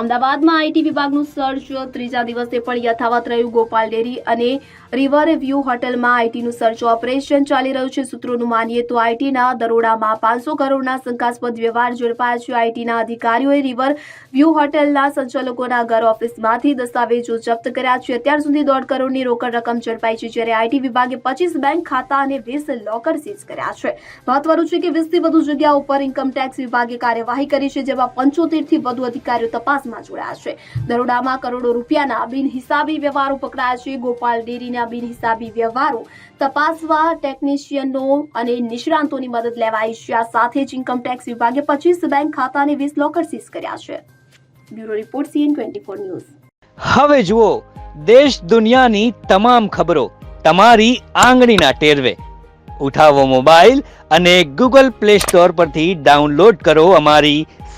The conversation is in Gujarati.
અમદાવાદમાં આઈટી વિભાગનું સર્ચ ત્રીજા દિવસે પણ યથાવત રહ્યું ગોપાલ ડેરી અને રિવર વ્યૂ હોટલમાં આઈટીનું સર્ચ ઓપરેશન ચાલી રહ્યું છે. સૂત્રોનું માનીએ તો આઈટીના દરોડામાં પાંચસો કરોડના શંકાસ્પદ વ્યવહાર ઝડપાયા છે. આઈટીના અધિકારીઓએ રિવર વ્યૂ હોટલના સંચાલકોના ઘર ઓફિસમાંથી દસ્તાવેજો જપ્ત કર્યા છે. અત્યાર સુધી દોઢ કરોડની રોકડ રકમ ઝડપાઈ છે, જ્યારે આઈટી વિભાગે પચીસ બેંક ખાતા અને વીસ લોકર સીઝ કર્યા છે. મહત્વનું છે કે વીસથી વધુ જગ્યા ઉપર ઇન્કમટેક્સ વિભાગે કાર્યવાહી કરી છે, જેમાં પંચોતેરથી વધુ અધિકારીઓ તપાસમાં જોડાયા છે. દરોડામાં કરોડો રૂપિયાના બિનહિસાબી વ્યવહારો પકડાયા છે. ગોપાલ ડેરીના બિનહિસાબી વ્યવહારો તપાસવા ટેકનિશિયનો અને નિષ્ણાંતોની મદદ લેવાઈ છે. આ સાથે જ ઇન્કમટેક્સ વિભાગે પચીસ બેંક ખાતાને વીસ લોકર સીઝ કર્યા છે. Bureau report CN twenty four news. હવે જુઓ, દેશ દુનિયાની તમામ ખબરો તમારી આંગળીના ટેરવે. ઉઠાવો મોબાઈલ અને ગૂગલ પ્લે સ્ટોર પરથી ડાઉનલોડ કરો અમારી